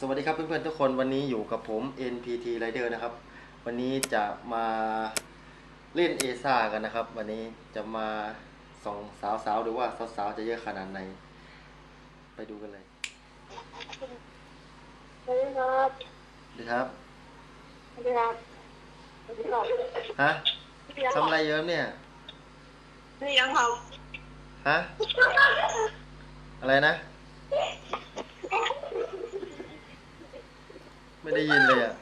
สวัสดีครับเพื่อนๆทุกคนวันนี้อยู่กับผม NPT Rider นะครับ วันนี้จะมาเล่นเอซ่ากันนะครับ วันนี้จะมาส่องสาวๆดูว่าสาวๆจะเยอะขนาดไหน ไปดูกันเลยสวัสดีครับสวัสดีครับสวัสดีครับสวัสดีครับฮะทำอะไรเยอะเนี่ยนี่ยังครับฮะอะไรนะ ไม่ได้ยินเลยอะ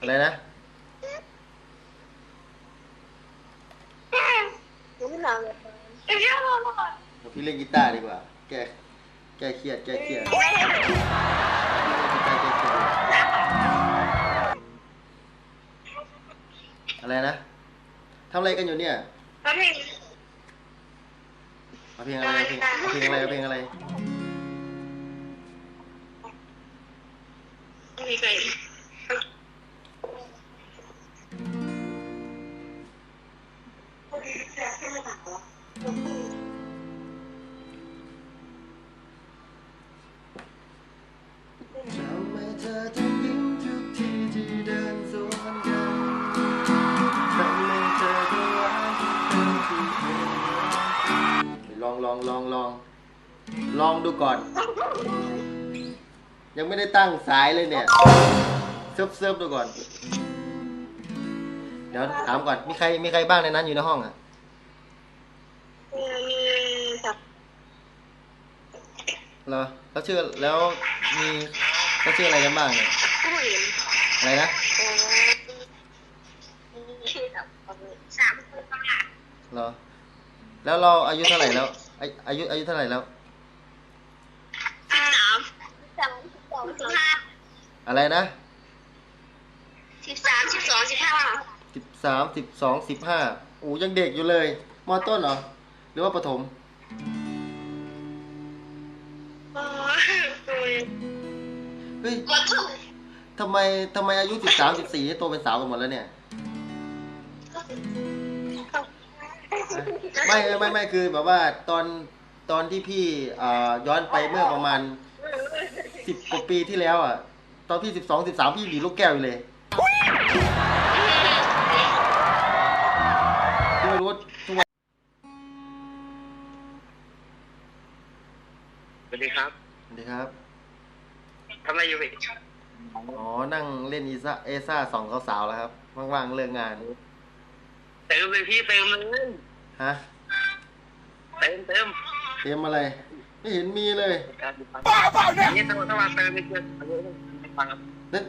อะไรนะยังไม่หนังเลยเอ้ยยังไม่หนังเดี๋ยวพี่เล่นกีตาร์ดีกว่า แก้แก้เครียดแก้เครียดอะไรนะทำอะไรกันอยู่เนี่ยครับพี่เอาเพลงอะไรเอาเพลงเอาเพลงอะไรเอาเพลงอะไร มีใครลองลองลองลองลองดูก่อน ยังไม่ได้ตั้งสายเลยเนี่ยเซิร์ฟเซิร์ฟดูก่อน เดี๋ยวถามก่อน มีใครมีใครบ้างในนั้นอยู่ในห้องอะ มีสับเหรอ แล้วชื่อแล้วมีแล้วชื่ออะไรกันบ้างเนี่ย ผู้หญิงอะไรนะชื่อแบบสามคนประมาณเหรอ แล้วเราอายุเท่าไหร่แล้วอาอายุอายุเท่าไหร่แล้ว สามสามสิบสองสิบห้า อะไรนะสิบสามสิบสองสิบห้าสิบสามสิบสองสิบห้าโอ้ยังเด็กอยู่เลยมอต้นเหรอ หรือว่าประถมโอ้ยเฮ้ยวัดถุทำไมทำไมอายุสิบสามสิบสี่โตเป็นสาวกันหมดแล้วเนี่ยไม่ไม่ไม่ไม่คือแบบว่าตอนตอนที่พี่อ่าย้อนไปเมื่อประมาณสิบกว่าปีที่แล้วอะต อนพี่สิบสองสิบสามพี่หลีลูกแก้วอยู่เลยพี่ไม่รู้ว่าทุกวันสวัสดีครับสวัสดีครับทำอะไรอยู่พี่อ๋อนั่งเล่นอีซ่าเอซ่าสองสาวๆแล้วครับว่างๆเลิกงานเติมเลยพี่เติมเลยฮะเติมเติมเตรียมอะไร ไม่เห็นมีเลยบ้าเปล่าเนี่ยนี่ถ้าถ้ามาเติมไม่เกินไม่ฟัง ครับเล่น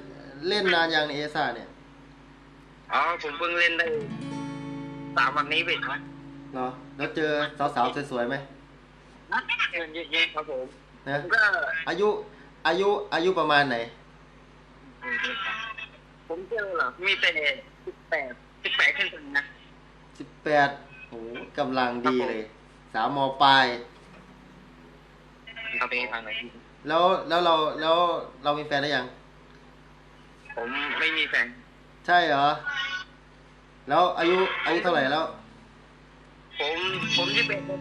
เล่นนานยังในเอซ่าเนี่ย อ๋อ ผมเพิ่งเล่นได้สามวันนี้พี่นะเหรอ แล้วเจอสาวๆสวยๆไหมเงินเยอะๆครับผมนะผมก็อายุอายุอายุประมาณไหน ผมเจอเหรอ มีแต่สิบแปดสิบแปดขึ้นไปนะสิบแปดโอ้กำลังดีเลย สาวมปลายครับพี่ฟังหน่อย แล้วแล้วเราแล้วเรามีแฟนหรือยัง ผมไม่มีแฟน ใช่เหรอ แล้วอายุอายุเท่าไหร่แล้ว ผมผมที่เป็นได้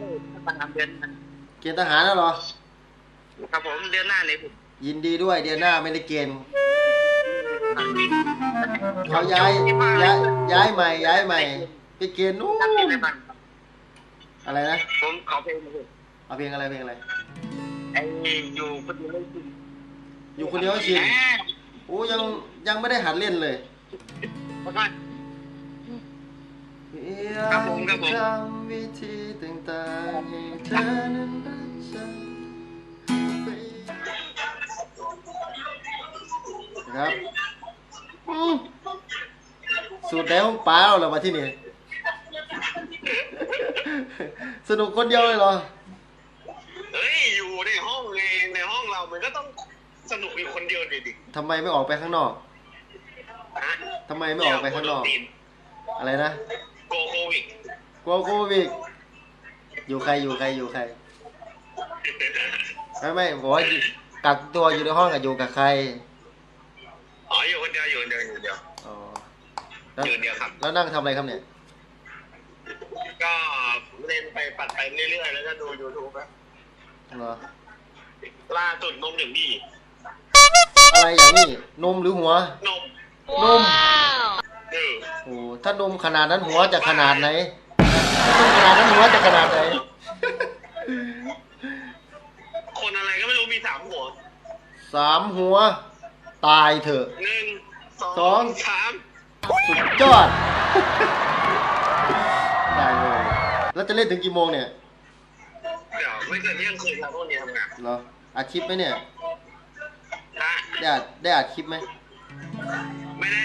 ประมาณเดือนนะเกณฑ์ทหารแล้วเหรอ ครับผมเดือนหน้าเลยพี่ยินดีด้วยเดือนหน้าไม่ได้เกณฑ์เขาย้ายย้ายย้ายใหม่ ย้ายใหม่ไปเกณฑ์นู้นครับพี่ไม่ฟังครับอะไรนะ ผมขอเพลงหนะพี่เอาเพลงอะไรเพลงอะไร ไอ้อยู่คนเดียวไม่จริงอยู่คนเดียวก็ชินโอ้ยังยังไม่ได้หัดเล่นเลยเพราะว่า ครับผมครับผม จำวิธีต่างๆให้เธอนั้นรักฉันครับอืมสูตรไหนของป้าเราเหรอมาที่นี่ สนุกคนเดียวเลยเหรอเฮ้ย อยู่ในห้องไงในห้องเรามันก็ต้องสนุกอยู่คนเดียวดิดิทำไมไม่ออกไปข้างนอกฮะทำไมไม่ออกไปข้างนอก อะไรนะโกโควิดกลัวโควิดอยู่ใครอยู่ใครอยู่ใคร ไม่ไม่บอกว่ากักตัวอยู่ในห้องกับอยู่กับใคร อ๋ออยู่คนเดียวอยู่คนเดียวอยู่คนเดียว อ๋อแล้วอยู่คนเดียวครับ แล้วนั่งทำอะไรครับเนี่ย ก็เล่นไปปัดไปเรื่อยๆ แล้วก็ดู YouTube ครับ เหรอล่าสุดนมถึงนี่ออะไรอย่างนี้นมหรือหัว นมนมเออโอ้ถ้านมขนาดนั้นหัวจะขนาดไหนถ้านมขนาดนั้นหัวจะขนาดไหน คนอะไรก็ไม่รู้มีสามหัวสามหัว ตายเถอะ หนึ่งสสอองงสามสุดยอด ได้เลย แล้วจะเล่นถึงกี่โมงเนี่ยเดี๋ยวไม่เกินเที่ยงคืนครับพวกนี้ทำงานเหรออัดคลิปไหมเนี่ยนะได้อัดได้อัดคลิปไหมไม่ได้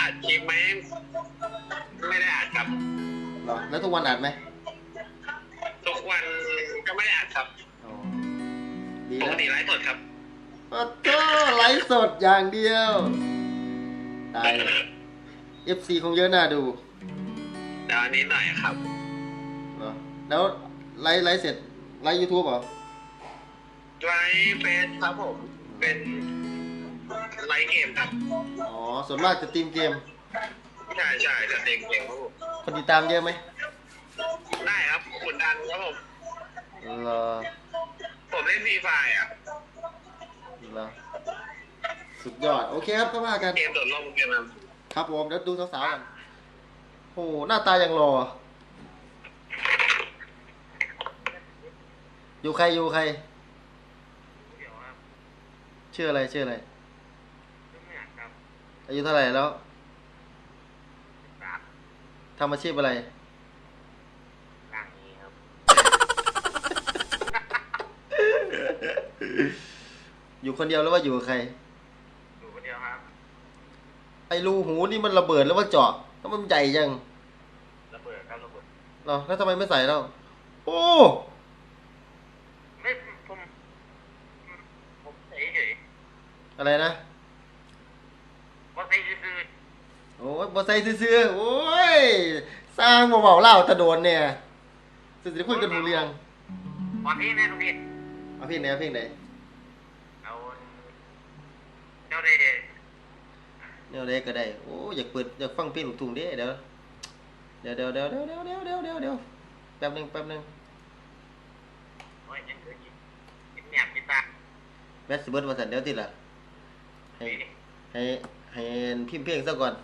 อัดคลิปไหมไม่ได้อัดครับ เหรอแล้วทุกวันอัดไหมทุกวันก็ไม่ได้อัดครับอ๋อดีปกนะติไลฟ์สดครับปะโต้ไลฟ์สดอย่างเดียวตาย FC คงเยอะน่าดูเดี๋ยวอันนี้หน่อยครับเหรอแล้วไลฟ์ไลฟ์เสร็จ ไลฟ์ยูทูบเหรอไลฟ์เฟซครับผม เป็นไลฟ์เกมครับ อ๋อ ส่วนมากจะตีมเกม ใช่ใช่จะเต็มเกมครับผมคนติดตามเยอะไหม ได้ครับคุณดันครับผมเหรอผมเล่นฟรีไฟอะเหรอสุดยอด โอเคครับก็ว่ากัน เกมโดดร่มเกมนั้นครับผม เดี๋ยวดูสาวๆกันโอ้โหหน้าตายังรอ อยู่ใครอยู่ใครเดี๋ยวครับชื่ออะไรชื่ออะไรเรื่องเนี่ยครับอายุเท่าไหร่แล้วสามทำอาชีพอะไรร่างนี้ครับ อยู่คนเดียวหรือว่าอยู่กับใคร อยู่คนเดียวครับไอ้รูหูนี่มันระเบิดหรือว่าเจาะทำไมมันใหญ่จังระเบิดครับระเบิด เหรอแล้วทำไมไม่ใส่แล้วโอ้ ไม่ผมผมใส่เฉย อะไรนะว่าใส่ซื่อโอ้ยบอใส่ซื่อๆโอ้ยสร้างบ่เบาๆเล่าตะโดนเนี่ยสุดที่คุยกันรู้เรื่องๆวันนี้แม่ทุกทีเอาเพลงไหนเอาเพลงไหนเอาเจ้าได้แนวใดก็ได้โอ้ยอยากเปิดอยากฟังเพลงลูกทุ่งเด้เดี๋ยวเดี๋ยวเดี๋ยวเดี๋ยวเดี๋ยวเดี๋ยวเดี๋ยวเดี๋ยวเดี๋ยวเดี๋ยวแป๊บหนึงแป๊บหนึงโอ้ยยังเคยกินกินแหนมกินตาแมสซิเบิร์ดมาสั่นเดี๋ยวติดละ ให้ให้ให้พิมพ์เพลงซะก่อน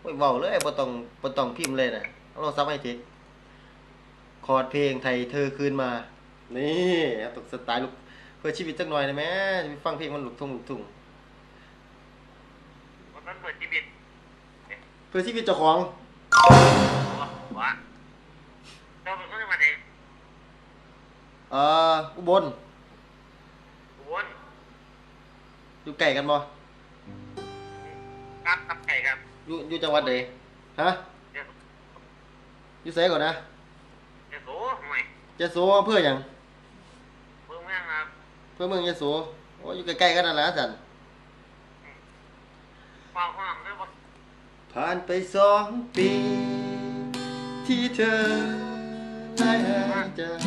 โอ้ยเบาเลยบ่ต้องบ่ต้องพิมพ์เลยนะเอาลองซับให้ทีคอร์ดเพลงไทยเธอคืนมา นี่ตกสไตล์ลูกเพื่อชีวิตจักหน่อยนะแม่จะไปฟังเพลงมันลูกทุ่งลูกทุ่งวันนั้นเปิดชีวิตเพื่อชีวิตเจ้าของว่าเราเป็นคนจังหวัดไหนเอ่ออุบล อุบล อยู่ใกล้กันบ่ครับครับไก่ครับอยู่อยู่จังหวัดไหนฮะเดี๋ยวอยู่ไสก่อนนะเดี๋ยวโซ่ทำไมยะโสอำเพื่อหยังเพิ่งแม่งครับเพื่อเมืองยะโสโอ้ยอยู่ใกล้ๆกันนั่นแหละสันฟังความด้วยว่าผ่านไปสองปี ที่เธอได้หายจาก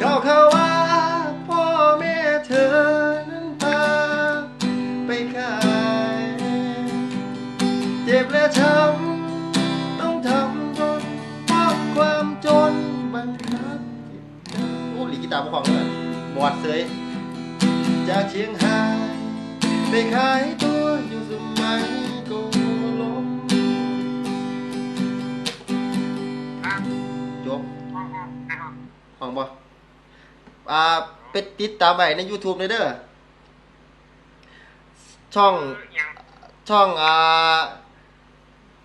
เขาเขา ตาร์พวกของเลยบอดเสยจากเชียงรายไปขายตัวอยู่สมัยโกลมครับจบห้องห้องในห้องฟังบ่อ่าไปติดตามไว้ใน YouTube เลยเด้อช่องช่องอ่า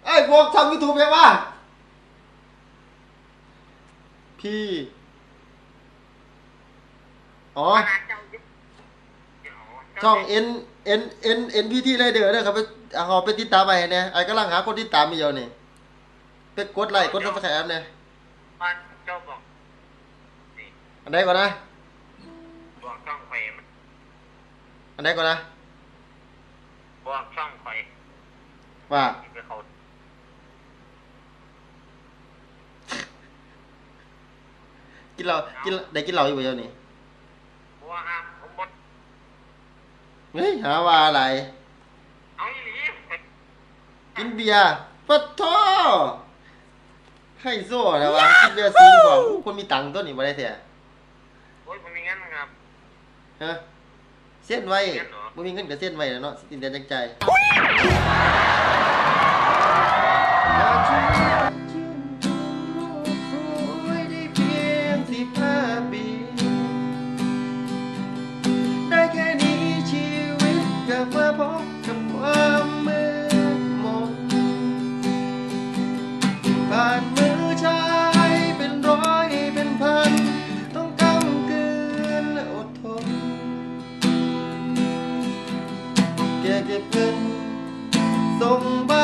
เอ้ยพวกทำ YouTube ยังวะพี่ อ๋อขนาดเจ้าเดี๋ยวช่อง N N N N P T เลยเด้อเด้อครับไปเอาไปติดตามไปเนี่ยไอ้กำลังหาคนติดตามมีอยู่นี่ไปกดไลค์กดซับสไครต์เนี่ยบ้านเจ้าบอกนี่อันไหนก่อนนะบอกช่องไฟอันไหนก่อนนะบอกช่องไฟว่ากินเหล้ากินได้กินเหล้าอยู่บ่เดี๋ยวนี้ บัวครับผมบดเฮ้ยหาว่าอะไร เอาอีหลีกินเบียร์ปะโทให้โซ่นะวะกินเบียร์ซิงของอู้คนมีตังค์ตัวนี้บ่ได้แท้โอ้ยผมมีงั้นครับอฮะเส้นไว้บ่มีเงินก็เส้นไว้แล้วเนาะสินแต่จังใจอยากช่วย เก็บเงินส่งไป